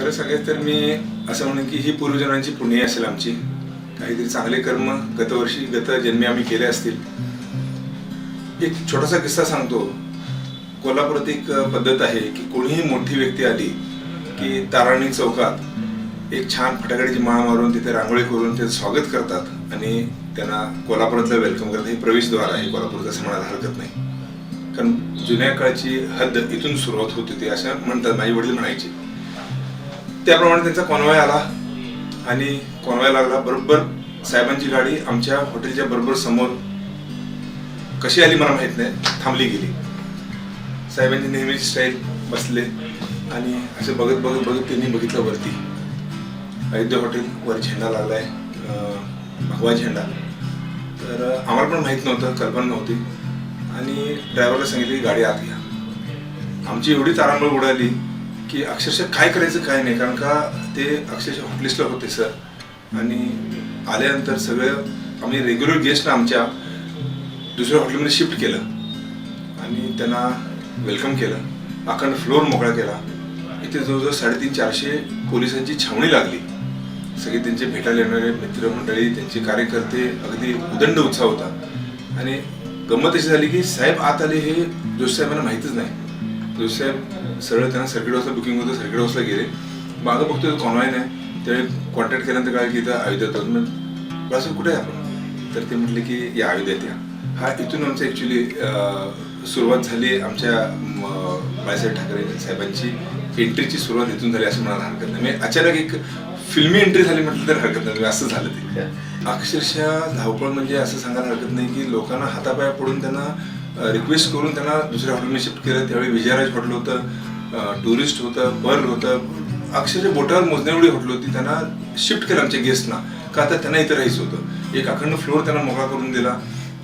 खरं सांगायचं तर मी असं म्हणेन की ही पूर्वजनांची पुण्य असेल आमची. काहीतरी चांगले कर्म गतवर्षी गत जन्मी आम्ही केले असतील. एक छोटासा किस्सा सांगतो. कोल्हापुरात एक पद्धत आहे की कोणीही मोठी व्यक्ती आली की ताराणी चौकात एक छान फटाकड्याची माळ मारून तिथे रांगोळी करून त्याचं स्वागत करतात आणि त्यांना कोल्हापुरातलं वेलकम करतात. हे प्रवेशद्वार आहे कोल्हापूरचं असं म्हणायला हरकत नाही. कारण जुन्या काळची हद्द इथून सुरुवात होत होती असं म्हणतात. माझे वडील म्हणायचे त्याप्रमाणे त्यांचा कॉन्वॉय आला. आणि कॉन्वॉय लागला बरोबर साहेबांची गाडी आमच्या हॉटेलच्या बरोबर समोर. कशी आली मला माहीत नाही थांबली गेली. साहेबांची नेहमीची स्टाईल बसले. आणि असं बघत बघत बघत त्यांनी बघितलं वरती. अयोध्या हॉटेल वर झेंडा लागलाय आहे भगवा झेंडा. तर आम्हाला पण माहीत नव्हतं कल्पना नव्हती. आणि ड्रायव्हरला सांगितली की गाडी आत घ्या. आमची एवढी तारांबळ उडाली की अक्षरशः काय करायचं काय नाही. कारण का ते अक्षरशः हॉटलिस्टला होते सर आणि आल्यानंतर सगळं आम्ही रेग्युलर गेस्टला आमच्या दुसऱ्या हॉटेलमध्ये शिफ्ट केलं. आणि त्यांना वेलकम केलं. अखंड फ्लोअर मोकळा केला. इथे जवळजवळ साडेतीन चारशे पोलिसांची छावणी लागली. सगळे त्यांचे भेटायला येणारे मित्रमंडळी त्यांचे कार्यकर्ते अगदी उदंड उत्साह होता. आणि गंमत अशी झाली की साहेब आत आले हे जोशी साहेबांना माहीतच नाही. साहेब सरळ त्यांना सर्किट हाऊसला बुकिंग होतं सर्किट हाऊसला गेले. मागं बघतोय कॉन्वॉय नाही त्यावेळी कॉन्टॅक्ट केल्यानंतर काय की इथं अयोध्यात आहोत मग बासू कुठे आहे आपण? तर ते म्हटले की या अयोध्यात या. हा इथून आमचं ॲक्च्युली सुरुवात झाली आमच्या बाळासाहेब ठाकरे साहेबांची. एंट्रीची सुरुवात इथून झाली असं म्हणायला हरकत नाही. म्हणजे अचानक एक फिल्मी एंट्री झाली म्हटलं तर हरकत नाही. असं झालं ते. अक्षरशः धावपळ म्हणजे असं सांगायला हरकत नाही की लोकांना हातापाया पडून त्यांना रिक्वेस्ट करून त्यांना दुसऱ्या हॉटेलमध्ये शिफ्ट केलं. त्यावेळी विजयराज हॉटेल होतं टुरिस्ट होतं पर्ल होतं. अक्षरशः बोटावर मोजण्याएवढी हॉटेल होती त्यांना शिफ्ट केलं आमच्या गेस्टना का तर त्यांना इथं राहायचं होतं. एक अखंड फ्लोअर त्यांना मोकळा करून दिला.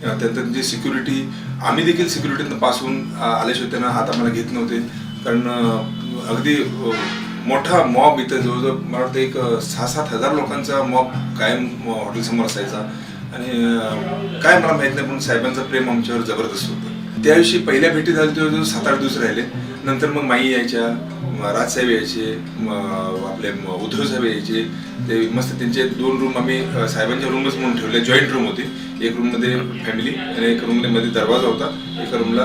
त्यानंतर जे सिक्युरिटी आम्ही देखील सिक्युरिटीनं पास होऊन आल्याशिवाय त्यांना हात आम्हाला घेत नव्हते. कारण अगदी मोठा मॉब इथं जवळजवळ मला वाटतं एक सहा सात हजार लोकांचा मॉब कायम हॉटेलसमोर असायचा. आणि काय मला माहीत नाही पण साहेबांचं प्रेम आमच्यावर जबरदस्त होतं. त्या दिवशी पहिल्या भेटी झाली तेव्हा सात आठ दिवस राहिले. नंतर मग माई यायच्या राजसाहेब यायचे आपले उद्धव साहेब यायचे. ते मस्त त्यांचे दोन रूम आम्ही साहेबांच्या रूमच म्हणून ठेवले जॉईंट रूम होती. एक रूममध्ये फॅमिली आणि एक रूममध्ये दरवाजा होता. एका रूमला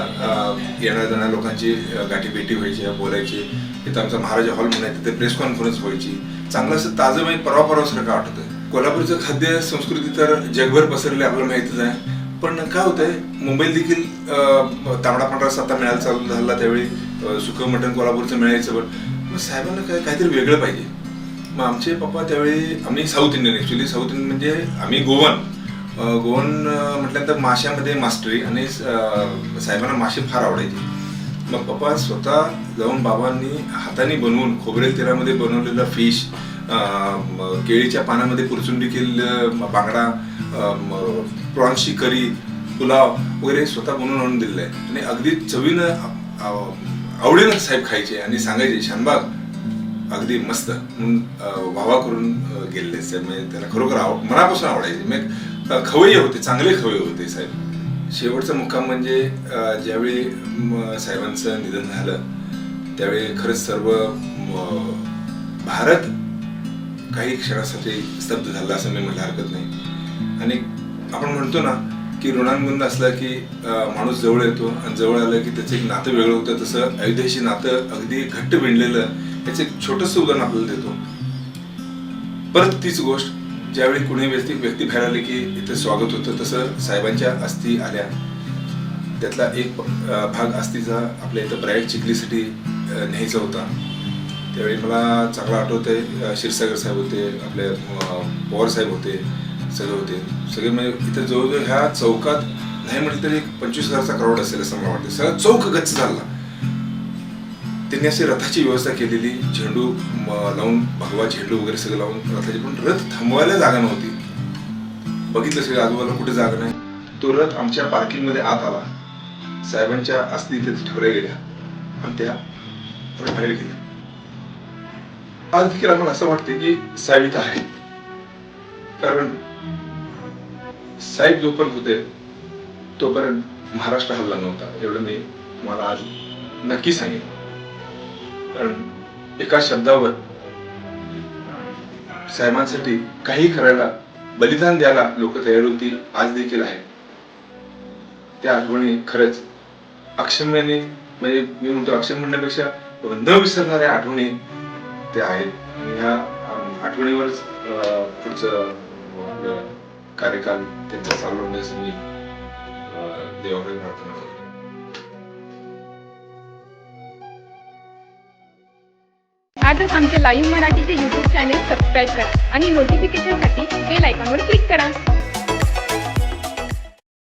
येणाऱ्या जाणाऱ्या लोकांची गाठी भेटी व्हायची बोलायचे. तिथं आमचा महाराजा हॉल म्हणून आहे तिथे प्रेस कॉन्फरन्स व्हायची. चांगलं असं ताजं म्हणजे परवा परवासारखं आठवतं कोल्हापूरचं खाद्य संस्कृती तर जगभर पसरली आपल्याला माहितीच आहे. पण काय होतंय मुंबईत देखील तांबडा पांढरा सत्ता मिळायला चालू झाला त्यावेळी. अं, सुकं मटण कोल्हापूरचं मिळायचं पण मग साहेबांना काय काहीतरी वेगळं पाहिजे. मग आमचे पप्पा त्यावेळी आम्ही south Indian actually south Indian म्हणजे आम्ही गोवन. गोवन म्हटल्यानंतर माशामध्ये मास्टरी आणि साहेबांना मासे फार आवडायचे. मग पप्पा स्वतः जाऊन बाबांनी हाताने बनवून खोबरेल तेलामध्ये बनवलेलं फिश केळीच्या पानामध्ये पुरचुंडी केलेलं बांगडा प्रॉन्सची करी पुलाव वगैरे स्वतः बनवून आणून दिलेलं आहे. आणि अगदी चवीनं आवडीनं साहेब खायचे आणि सांगायचे शानबाग अगदी मस्त. म्हणून वावा करून गेलेले साहेब. म्हणजे त्याला खरोखर आव मनापासून आवडायचे. म्हणजे, मग खवय्ये होते चांगले खवय्ये होते साहेब. शेवटचा मुक्काम म्हणजे ज्यावेळी साहेबांचं निधन झालं त्यावेळी खरंच सर्व भारत काही क्षणासाठी स्तब्ध झाला असं मी म्हणायला हरकत नाही. आणि आपण म्हणतो ना की ऋणांबंध असला की माणूस जवळ येतो आणि जवळ आलं की त्याचं एक नातं वेगळं होतं. तसं अयोध्येशी नातं अगदी घट्ट विणलेलं याचं एक छोटंसं उदाहरण आपल्याला देतो. परत तीच गोष्ट ज्यावेळी कुणी व्यक्ती व्यक्ती बाहेर आली की इथे स्वागत होतं तसं साहेबांच्या अस्थी आल्या. त्यातला एक भाग अस्थीचा आपल्या इथं प्रयाग चिखलीसाठी न्यायचा होता. त्यावेळी मला चांगलं आठवतंय क्षीरसागर साहेब होते आपले पवार साहेब होते सगळे होते. सगळे म्हणजे इथे जवळजवळ ह्या चौकात नाही म्हटलं तरी एक पंचवीस हजारचा करोड असेल असं मला वाटतं. सगळा चौक गच्च झाला. त्यांनी अशी रथाची व्यवस्था केलेली झेंडू लावून भगवा झेंडू वगैरे सगळं लावून रथाची पण रथ थांबवायला जागा नव्हती. बघितलं सगळं आजूबाजूला कुठे जागा नाही. तो रथ आमच्या पार्किंगमध्ये आत आला. साहेबांच्या अस्थी तिथे ठेवल्या गेल्या. आणि त्या बाहेर गेल्या. आज देखील आम्हाला असं वाटते की साहेब आहे. कारण साहेब जोपर्यंत होते तोपर्यंत महाराष्ट्र हल्ला नव्हता. एवढं मी तुम्हाला आज नक्की सांगेन. कारण एका शब्दावर साहेबांसाठी काही करायला बलिदान द्यायला लोक तयार होतील आज देखील आहे. त्या आठवणी खरंच अक्षम्याने म्हणजे मी म्हणतो अक्षम म्हणण्यापेक्षा न विसरणाऱ्या आठवणी ते आहेत. आणि ह्या आठवणीवरच पुढचं आपलं कार्यकाल त्यांचा चालवण्यास मी देवाकडे प्रार्थना करतो. आजच आमचे लाईव्ह मराठीचे यूट्यूब चॅनेल सबस्क्राईब करा आणि नोटिफिकेशनसाठी बेल आयकॉनवर क्लिक करा.